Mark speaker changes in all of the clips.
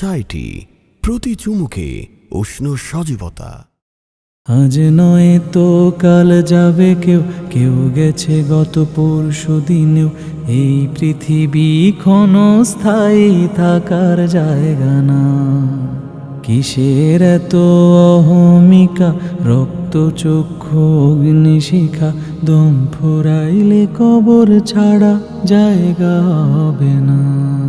Speaker 1: সাইটি প্রতি চুমুকে উষ্ণ সজীবতা।
Speaker 2: আজ নয় তো কাল যাবে কেউ কেউ গেছে গত পরশু দিনেও। এই পৃথিবী ক্ষণস্থায়ী থাকার জায়গা না। কিসের এত অহমিকা, রক্ত চক্ষু অগ্নিশিখা, দম ফুরাইলে কবর ছাড়া জায়গা হবে না।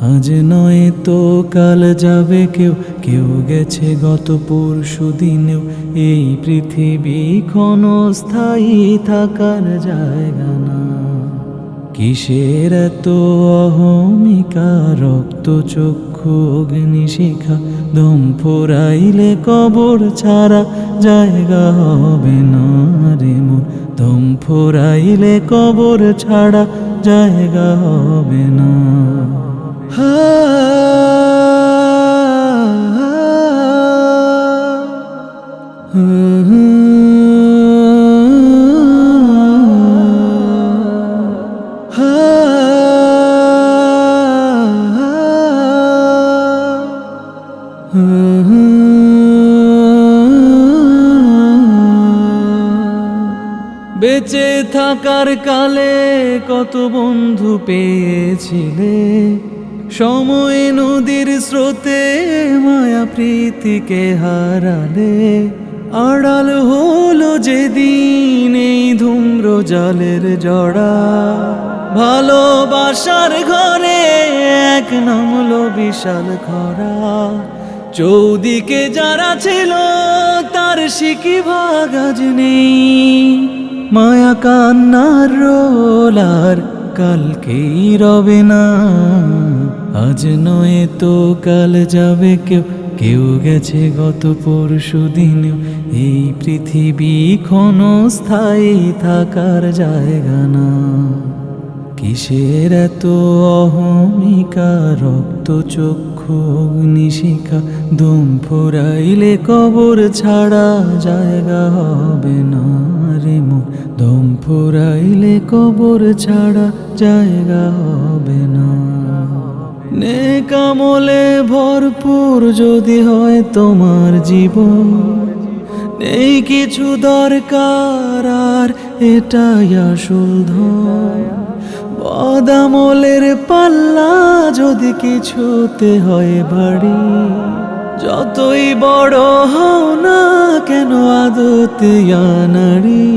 Speaker 2: আজ নয় তো কাল যাবে কেউ কেউ গেছে গত পরশু দিনেও। এই পৃথিবী ক্ষণস্থায়ী থাকার জায়গা না। কিসের এত অহমিকা? রক্ত, চক্ষু, অগ্নিশিখা, দম ফোরাইলে কবর ছাড়া জায়গা হবে না রে মন। দম ফোরাইলে কবর ছাড়া জায়গা হবে না। বেঁচে থাকার কালে কত বন্ধু পেয়েছিলে? সময় নদীর স্রোতে মায়া প্রীতিকে হারালে। আড়াল হলো যেদিন এই ধূম্র জলের জড়া। ভালোবাসার ঘরে এক নামলো বিশাল খরা। চৌদিকে যারা ছিল তার শিকি ভাগাজ নেই। মায়া কান্নার রোলার কালকেই রবে না। আজ নয় তো কাল যাবে কেউ। কেউ গেছে গত পরশু দিন। এই পৃথিবী ক্ষণস্থায়ী থাকার জায়গা না। কিসের এত অহমিকা? রক্ত চক্ষু অগ্নিশিখা দম ফুরাইলে কবর ছাড়া জায়গা হবে না রে মন দম ফুরাইলে কবর ছাড়া জায়গা হবে না। নেকামলে ভরপুর যদি হয় তোমার জীবন। নেই কিছু দরকার আর এটাই আসল ধন। বদামলের পাল্লা যদি কিছুতে হয় বাড়ি যতই বড় হও না কেন আদতে নারী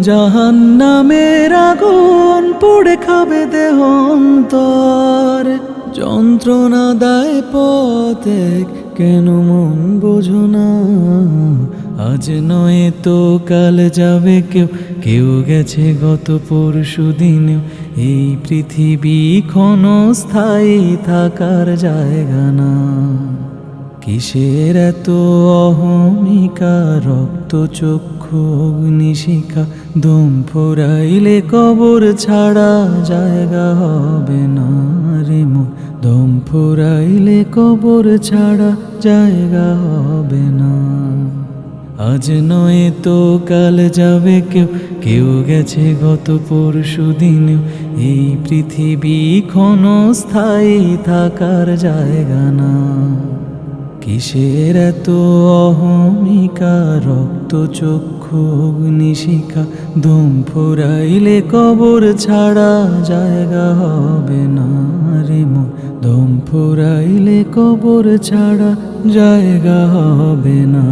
Speaker 2: জাহান নামের আগুন পড়ে খাবে দেহ অন্তর যন্ত্রণা দায় পথে, কেন মন বোঝো না? আজ নয় তো কাল যাবে কেউ কেউ গেছে গত পরশু দিনেও এই পৃথিবী ক্ষণস্থায়ী থাকার জায়গা না। কিসের এত অহমিকা? রক্ত চক্ষু অগ্নিশিখা, দম ফুরাইলে কবর ছাড়া জায়গা হবে না। দম ফুরাইলে কবর ছাড়া জায়গা হবে না। আজ নয় তো কাল যাবে কেউ কেউ গেছে গত পরশু দিন এই পৃথিবী ক্ষণস্থায়ী থাকার জায়গা না। কিসের এত অহমিকা? রক্ত চক্ষু অগ্নিশিখা দম ফুরাইলে কবর ছাড়া জায়গা হবে না রে মন। দম ফুরাইলে কবর ছাড়া জায়গা হবে না।